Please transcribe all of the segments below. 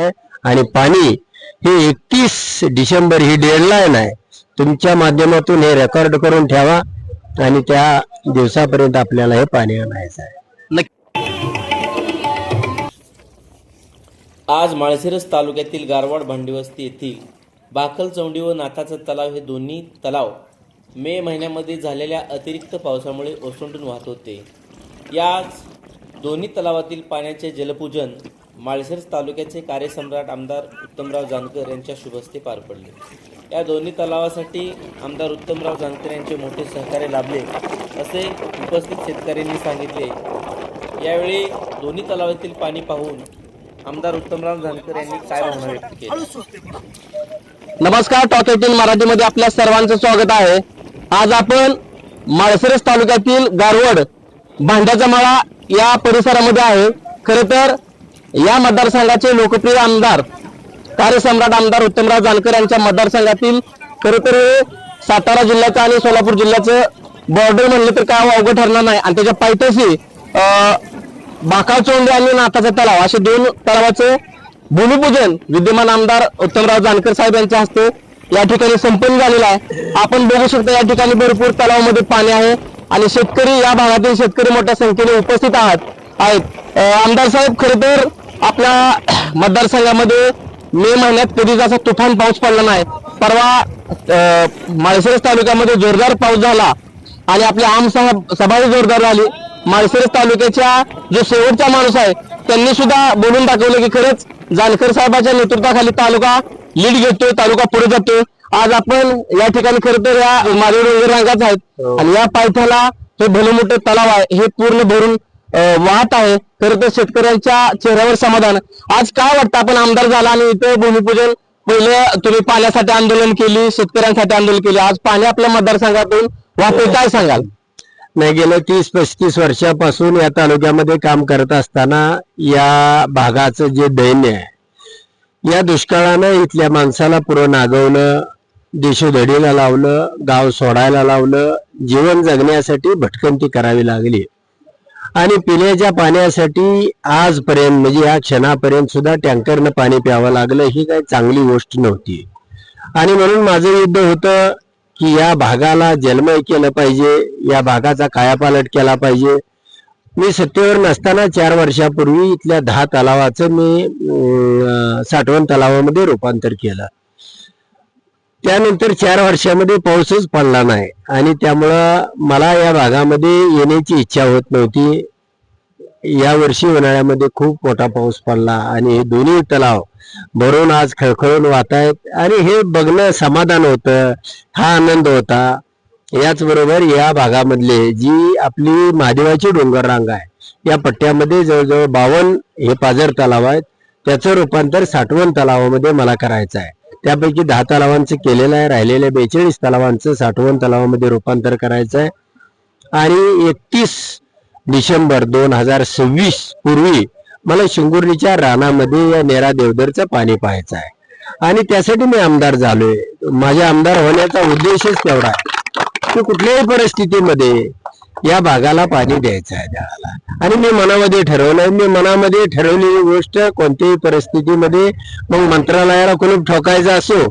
आहे आणि पाणी हे एकतीस डिसेंबर ही डेडलाईन आहे. तुमच्या माध्यमातून हे रेकॉर्ड करून ठेवा आणि त्या दिवसापर्यंत आपल्याला हे पाणी आणायचं आहे. आज माळशिरस तालुक्यातील गारवाड भांडीवस्ती येथील बाकल चौंडी व नाथाचा तलाव हे दोन्ही तलाव मे महिन्यामध्ये झालेल्या अतिरिक्त पावसामुळे ओसंडून वाहत होते. याच दोन्ही तलावातील पाण्याचे जलपूजन माळशिरस तालुक्याचे कार्यसम्राट आमदार उत्तमराव जानकर यांच्या शुभस्ते पार पडले. या दोन्ही तलावासाठी आमदार उत्तमराव जानकर यांचे मोठे सहकार्य लाभले असे उपस्थित शेतकऱ्यांनी सांगितले. यावेळी दोन्ही तलावातील पाणी पाहून आमदार उत्तमराव जानकर यांनी काय भावना व्यक्त केली? नमस्कार टॉक एटीन मराठीमध्ये आपल्या सर्वांचं स्वागत आहे. आज आपण माळशिरस तालुक्यातील गारवड भांड्याचा मळा या परिसरामध्ये आहे. खरं तर या मतदारसंघाचे लोकप्रिय आमदार कार्यसम्राट आमदार उत्तमराव जानकर यांच्या मतदारसंघातील खर सातारा जिल्ह्याचं आणि सोलापूर जिल्ह्याचं बॉर्डर म्हणलं तर काय अवघड ठरणार नाही. आणि त्याच्या पायथ्याशी बाकाव चोंडे आणि नाथाचा तलाव असे दोन तलावाचं भूमिपूजन विद्यमान आमदार उत्तमराव जानकर साहेब यांच्या हस्ते या ठिकाणी संपन्न झालेलं आहे. आपण बघू शकता या ठिकाणी भरपूर तलावामध्ये पाणी आहे आणि शेतकरी या भागातील शेतकरी मोठ्या संख्येने उपस्थित आहात. आहेत. आमदार साहेब खरे तर आपल्या मतदारसंघामध्ये मे महिन्यात कधीच असा तुफान पाऊस पडला नाही. परवा माळशिरस तालुक्यामध्ये जोरदार पाऊस झाला आणि आपली आम सभा सभाही जोरदार झाली. माळशिरस तालुक्याच्या जो शेवटचा माणूस आहे त्यांनी सुद्धा बोलून दाखवलं की खरंच जानकर साहेबाच्या नेतृत्वाखाली तालुका लीड घेतोय तालुका पुढे जातोय. आज आपण या ठिकाणी खरं तर या डोंगर रांगाच आहेत. आणि या पायथ्याला हे भलं मोठं तलाव आहे हे पूर्ण भरून वाहत आहे. खरं तर शेतकऱ्यांच्या चेहऱ्यावर समाधान. आज काय वाटतं? आपण आमदार झाला आणि इथं भूमिपूजन पहिले तुम्ही पाण्यासाठी आंदोलन केली शेतकऱ्यांसाठी आंदोलन केली. आज पाणी आपल्या मतदारसंघातून वाहतोय काय सांगाल? नाही गेल्या तीस पस्तीस वर्षापासून या तालुक्यामध्ये काम करत असताना या भागाचं जे दैन्य आहे या दुष्काळानं इथल्या माणसाला पुरं नागवलं देशोधडीला लावलं गाव सोडायला लावलं जीवन जगण्यासाठी भटकंती करावी लागली आणि पिण्याच्या पाण्यासाठी आजपर्यंत म्हणजे या क्षणापर्यंत सुद्धा टँकरनं पाणी प्यावं लागलं ही काही चांगली गोष्ट नव्हती. आणि म्हणून माझं युद्ध होतं की या भागाला जलमय केलं पाहिजे या भागाचा कायापालट केला पाहिजे. मी सत्तेवर नसताना चार वर्षापूर्वी इथल्या दहा तलावाचं मी साठवण तलावामध्ये रूपांतर केलं. त्यानंतर चार वर्षामध्ये पाऊसच पडला नाही. आणि त्यामुळं मला या भागामध्ये येण्याची इच्छा होत नव्हती. या वर्षी उन्हाळ्यामध्ये खूप मोठा पाऊस पडला आणि हे दोन्ही तलाव भरून आज खळखळून वाहत आहेत. आणि हे बघणं समाधान होतं हा आनंद होता. याचबरोबर या भागामधले जी आपली महादेवाची डोंगर रांग आहे या पट्ट्यामध्ये जवळजवळ बावन्न हे पाझर तलाव आहेत. त्याचं रूपांतर साठवण तलावामध्ये मला करायचं आहे. त्यापैकी दहा तलावांचं केलेलं आहे राहिलेल्या बेचाळीस तलावांचं साठवण तलावामध्ये रूपांतर करायचं आहे. आणि एकतीस डिसेंबर दोन हजार सव्वीस पूर्वी मला शिंगुर्णीच्या रानामध्ये या नेरा देवदरचं पाणी पाहायचं आहे. आणि त्यासाठी मी आमदार झालोय. माझ्या आमदार होण्याचा उद्देशच तेवढा आहे. की कुठल्याही परिस्थितीमध्ये या भागाला पाणी द्यायचं आहे त्याला आणि मी मनामध्ये ठरवलंय मी मनामध्ये ठरवलेली गोष्ट कोणत्याही परिस्थितीमध्ये मग मंत्रालयाला कुलूप ठोकायचा असो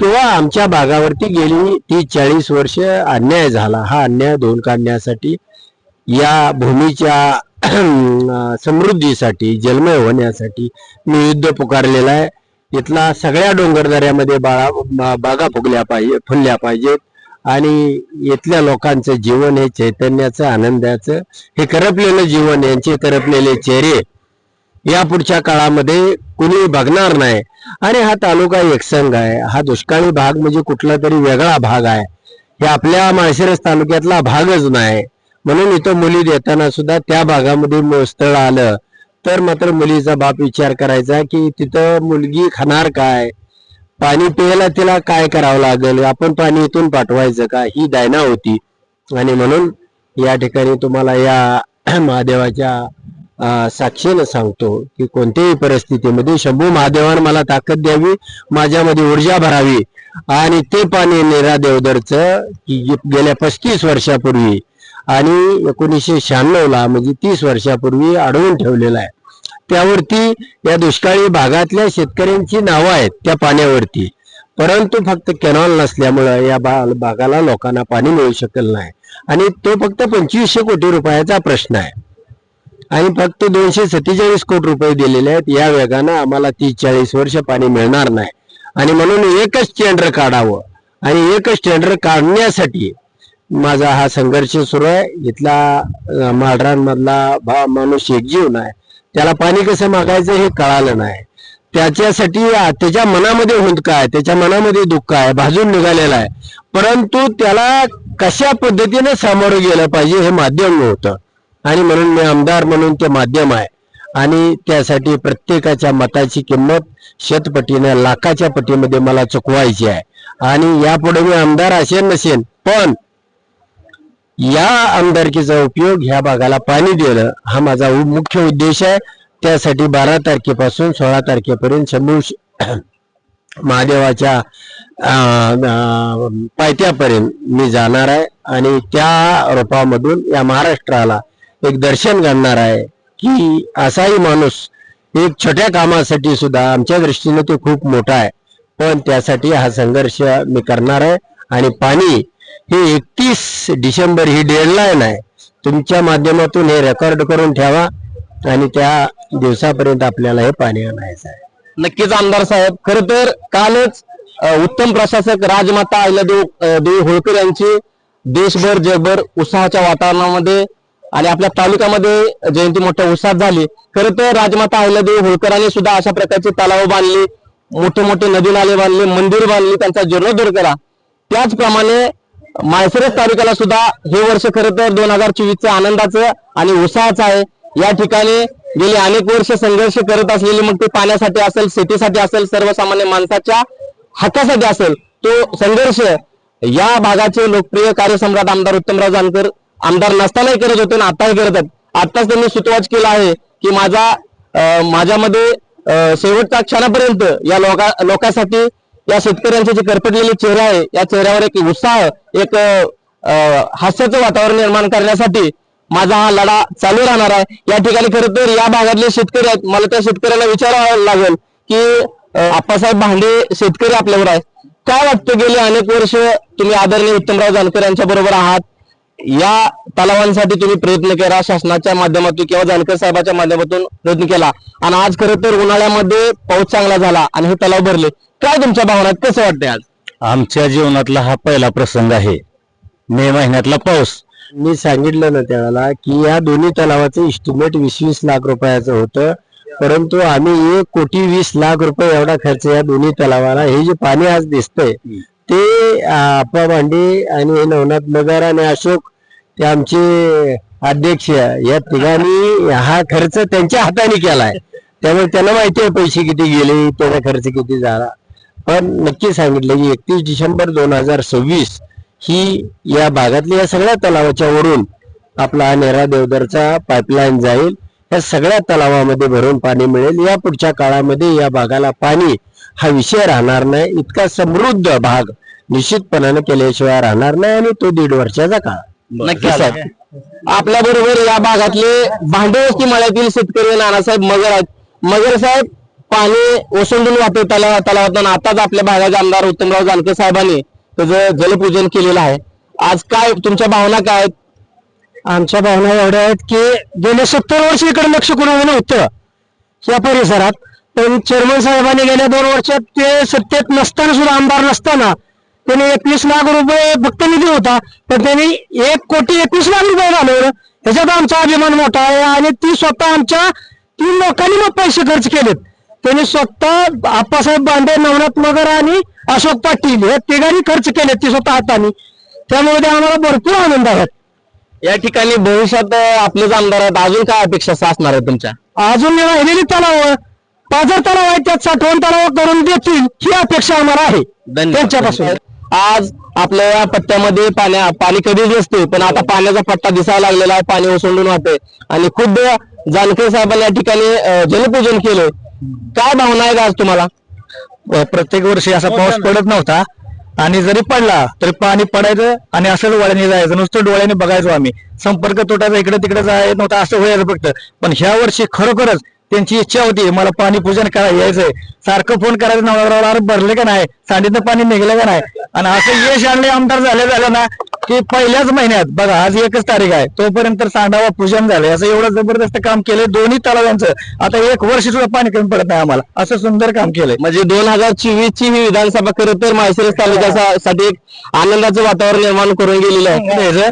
किंवा आमच्या भागावरती गेली तीस चाळीस वर्ष अन्याय झाला. हा अन्याय धुवून काढण्यासाठी या भूमीच्या समृद्धीसाठी जन्मय होण्यासाठी मी युद्ध पुकारलेलं आहे. इथला सगळ्या डोंगरदऱ्यामध्ये बाळा बागा फुगल्या पाहिजे फुलल्या पाहिजेत. आणि इथल्या लोकांचं जीवन हे चैतन्याचं आनंदाचं हे करपलेलं जीवन यांचे करपलेले चेहरे या पुढच्या काळामध्ये कुणी बघणार नाही. आणि हा तालुका एकसंघ आहे. हा दुष्काळी भाग म्हणजे कुठला तरी वेगळा भाग आहे. हे आपल्या माळशिरस तालुक्यातला भागच नाही. म्हणून इथं मुली देताना सुद्धा त्या भागामध्ये स्थळ आलं. तर मात्र मुलीचा बाप विचार करायचा की तिथं मुलगी खाणार काय? पाणी प्यायला तिला काय करावं लागेल? आपण पाणी इथून पाठवायचं का? ही दायना होती. आणि म्हणून या ठिकाणी तुम्हाला या महादेवाच्या साक्षीनं सांगतो की कोणत्याही परिस्थितीमध्ये शंभू महादेवानं मला ताकद द्यावी माझ्यामध्ये ऊर्जा भरावी आणि ते पाणी नेरा देवदरचं की गेल्या पस्तीस वर्षापूर्वी आणि एकोणीसशे शहाण्णवला म्हणजे तीस वर्षापूर्वी अडवून ठेवलेलं आहे. त्यावरती या दुष्काळी भागातल्या शेतकऱ्यांची नावं आहेत त्या पाण्यावरती. परंतु फक्त कॅनॉल नसल्यामुळं या बा भागाला लोकांना पाणी मिळू शकलं नाही. आणि तो फक्त पंचवीसशे कोटी रुपयाचा प्रश्न आहे. आणि फक्त दोनशे सत्तेचाळीस कोटी रुपये दिलेले आहेत. या वेगानं आम्हाला तीस चाळीस वर्ष पाणी मिळणार नाही. आणि म्हणून एकच टेंडर काढावं. आणि एकच टेंडर काढण्यासाठी माझा हा संघर्ष सुरू आहे. इथला माडरांमधला भा माणूस एकजीव नाही. त्याला पाणी कसं मागायचं हे कळालं नाही. त्याच्यासाठी त्याच्या मनामध्ये हुंदका आहे त्याच्या मनामध्ये दुःख आहे भाजून निघालेला आहे. परंतु त्याला कशा पद्धतीने सामोरं गेलं पाहिजे हे माध्यम नव्हतं. आणि म्हणून मी आमदार म्हणून ते माध्यम आहे. आणि त्यासाठी प्रत्येकाच्या मताची किंमत शतपटीने लाखाच्या पटीमध्ये मला चुकवायची आहे. आणि यापुढे मी आमदार असेन नसेन पण या आमदारकीचा उपयोग ह्या भागाला पाणी देणं हा माझा मुख्य उद्देश आहे. त्यासाठी बारा तारखेपासून सोळा तारखेपर्यंत शंभू महादेवाच्या पायथ्यापर्यंत मी जाणार आहे. आणि त्या रूपामधून या महाराष्ट्राला एक दर्शन घडणार आहे की असाही माणूस एक छोट्या कामासाठी सुद्धा आमच्या दृष्टीने तो खूप मोठा आहे. पण त्यासाठी हा संघर्ष मी करणार आहे. आणि पाणी हे एकतीस डिसेंबर ही डेडलाईन आहे. तुमच्या माध्यमातून हे रेकॉर्ड करून ठेवा आणि त्या दिवसापर्यंत आपल्याला हे पाणी आणायचं आहे. नक्कीच आमदार साहेब खर तर कालच उत्तम प्रशासक राजमाता अहिल्यादेव देवी होळकर यांची देशभर जगभर उत्साहाच्या वातावरणामध्ये आणि आपल्या तालुक्यामध्ये जयंती मोठ्या उत्साहात झाली. खरं तर राजमाता अहिल्यादेवी होळकरांनी सुद्धा अशा प्रकारचे तलाव बांधले मोठे मोठे नदी नाले बांधले मंदिर बांधले त्यांचा जीर्णोद्धार केला. त्याचप्रमाणे माळशिरस तालुक्याला सुद्धा हे वर्ष खरं तर दोन हजार चोवीसचं आनंदाचं आणि उत्साहाचं आहे. या ठिकाणी गेली अनेक वर्ष संघर्ष करत असलेले मग ते पाण्यासाठी असेल शेतीसाठी असेल सर्वसामान्य माणसाच्या हक्कासाठी असेल तो संघर्ष या भागाचे लोकप्रिय कार्यसम्राट आमदार उत्तमराव जानकर आमदार नसतानाही करत होते आणि आताही करत आहेत. आताच त्यांनी सुतवाच केला आहे की माझा माझ्यामध्ये शेवटच्या क्षणापर्यंत या लोका लोकांसाठी या शेतकऱ्यांचे जे करपटलेले चेहरे आहे या चेहऱ्यावर एक उत्साह एक हास्याचं वातावरण निर्माण करण्यासाठी माझा हा लढा चालू राहणार आहे. या ठिकाणी खरं तर या भागातले शेतकरी आहेत. मला त्या शेतकऱ्यांना विचारावं लागेल की आप्पासाहेब भांडे शेतकरी आपल्यावर आहे काय वाटतं गेले अनेक वर्ष तुम्ही आदरणीय उत्तमराव जानकर यांच्या बरोबर आहात? या तलावांसाठी तुम्ही प्रयत्न केला शासनाच्या माध्यमातून किंवा जानकर साहेबाच्या माध्यमातून प्रयत्न केला. आणि आज खरं तर उन्हाळ्यामध्ये पाऊस चांगला झाला आणि हे तलाव भरले. काय तुमच्या भावनात कसं वाटतंय आज? आमच्या जीवनातला हा पहिला प्रसंग आहे. मे महिन्यातला पाऊस. मी सांगितलं ना त्यावेळेला की या दोन्ही तलावाचं इस्टिमेट वीस वीस लाख रुपयाचं होतं. परंतु आम्ही एक कोटी वीस लाख रुपये एवढा खर्च या दोन्ही तलावाला हे जे पाणी आज दिसतंय ते आपा भांडे आणि नवनाथ नगर आणि अशोक ते आमचे अध्यक्ष या तिघांनी हा खर्च त्यांच्या हाताने केलाय. त्यामुळे त्यांना माहिती आहे पैसे किती गेले त्याचा खर्च किती झाला. पण नक्की सांगितलं की एकतीस डिसेंबर दोन हजार सव्वीस ही या भागातल्या या सगळ्या तलावाच्या वरून आपला नेरा देवदरचा पाईपलाईन जाईल. या सगळ्या तलावामध्ये भरून पाणी मिळेल. या पुढच्या काळामध्ये या भागाला पाणी हा विषय राहणार नाही. इतका समृद्ध भाग निश्चितपणाने केल्याशिवाय राहणार नाही आणि तो दीड वर्षाचा काळ. नक्की साहेब आपल्या बरोबर या भागातले भांडेवस्ती मळ्यातील शेतकरी नानासाहेब मगर आहेत. मगर साहेब पाणी ओसंडून वाहते तलाव तलावातून आताच आपल्या भागाचे आमदार उत्तमराव जानकर साहेबांनी त्याचं जलपूजन केलेलं आहे. आज काय तुमच्या भावना काय आहेत? आमच्या भावना एवढ्या आहेत की गेले सत्तर वर्ष इकडे लक्ष कोणाला नव्हतं? या परिसरात. पण चेअरमन साहेबांनी गेल्या दोन वर्षात ते सत्तेत नसताना सुद्धा आमदार नसताना त्यांनी एकवीस लाख रुपये फक्त निधी होता पण त्यांनी एक कोटी एकवीस लाख रुपये घालवलं. ह्याच्यात आमचा अभिमान मोठा आहे आणि ती स्वतः आमच्या तीन लोकांनी मग पैसे खर्च केलेत. त्यांनी स्वतः आप्पासाहेब बांडे नवनाथ मगर आणि अशोक पाटील हे तिघांनी खर्च केलेत ते स्वतः हाताने. त्यामुळे आम्हाला भरपूर आनंद आहे. या ठिकाणी भविष्यात अं, आपलेच आमदार आहेत अजून काय अपेक्षा असणार आहे तुमच्या? अजून राहिलेली तलाव पाझर तलाव आहे त्यात साठवण तलाव करून देतील ही अपेक्षा आम्हाला आहे. त्यांच्यापासून. आज आपल्या या पट्ट्यामध्ये पाण्या पाणी कधीच नसते पण आता पाण्याचा पट्टा दिसायला लागलेला आहे पाणी ओसंडून वाहते आणि खुद्द जानकर साहेबांनी या ठिकाणी जलपूजन केलं. काय भावना आहे आज तुम्हाला? प्रत्येक वर्षी असा पाऊस पडत नव्हता. आणि जरी पडला तरी पाणी पडायचं आणि असं डोळ्याने जायचं. नुसतं डोळ्याने बघायचो आम्ही. संपर्क तुटायचा इकडे तिकडे जायचं नव्हता असं व्हायचं फक्त. पण ह्या वर्षी खरोखरच त्यांची इच्छा होती मला पाणी पूजन करायला यायचंय. सारखं फोन करायचं नवरा अरे भरले का नाही? सांडीचं पाणी निघलं का नाही? आणि असं यश आणले आमदार झाले झालं ना की पहिल्याच महिन्यात बघा आज एकच तारीख आहे तोपर्यंत सांडावा पूजन झालंय. असं एवढं जबरदस्त काम केलंय दोन्ही तलावांचं. आता एक वर्ष सुद्धा पाणी कमी पडत नाही आम्हाला. असं सुंदर काम केलंय. म्हणजे दोन हजार चोवीस ची ही विधानसभा खरं तर माळशिरस तालुक्यासाठी एक आनंदाचं वातावरण निर्माण करून गेलेलं आहे.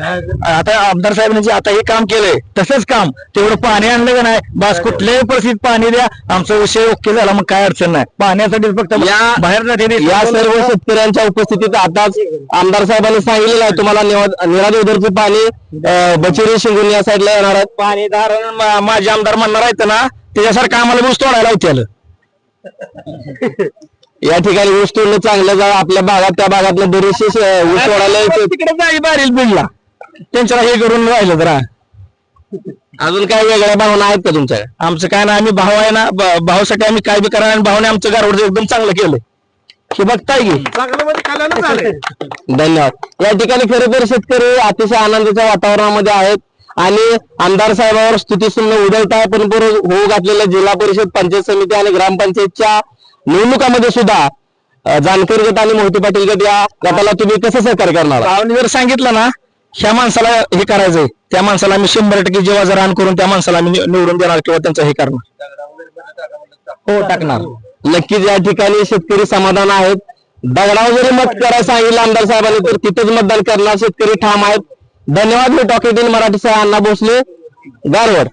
आता आमदार साहेबांनी जे आता हे काम केलंय तसंच काम. तेवढं पाणी आणलं का नाही? बस कुठल्याही परिस्थितीत पाणी द्या. आमचा विषय ओके झाला मग काय अडचण नाही. पाण्यासाठी फक्त बाहेर जाते या सर्व शेतकऱ्यांच्या उपस्थितीत आताच आमदार साहेबांनी सांगितलेलं आहे. तुम्हाला निवा- निराद उदरचे पाणी बचिरी शिंगून या साईडला येणार आहेत पाणी धारण माझे आमदार म्हणणार आहेत ना त्याच्यासारखं आम्हाला ऊस तोडायला होत्याल या ठिकाणी ऊस तोडणं चांगलं जा आपल्या भागात त्या भागातलं बरेचसे ऊस तोडायला येतात. तिकडे जाई बारील बिडला त्यांच्याला हे करून राहिलं जरा. अजून काही वेगळ्या भावना आहेत का तुमच्या? आमचं काय ना आम्ही भाऊ आहे ना भावासाठी आम्ही काय बी करा आणि भावाने आमचं गारवड एकदम चांगलं केलं. हे बघताय की? धन्यवाद. या ठिकाणी खरं तर शेतकरी अतिशय आनंदाच्या वातावरणामध्ये आहेत आणि आमदार साहेबांवर स्तुतीसुन्न उदळत आहे पण होऊ घातलेल्या जिल्हा परिषद पंचायत समिती आणि ग्रामपंचायतच्या निवडणुकामध्ये सुद्धा जानकर गट आणि मोहिते पाटील गट या गटाला तुम्ही कसं सहकार्य करणार जर सांगितलं ना ह्या माणसाला हे करायचंय. त्या माणसाला आम्ही शंभर टक्के जेव्हा जर रान करून त्या माणसाला आम्ही निवडून देणार किंवा त्यांचं हे करणार. हो टाकणार. नक्कीच या ठिकाणी शेतकरी समाधान आहेत. दगडावर जरी मत करायला सांगितलं आमदार साहेबांनी तर तिथेच मतदान करणार शेतकरी ठाम आहेत. धन्यवाद मी टॉकेटीन मराठी सह अण्णा भोसले गारवड.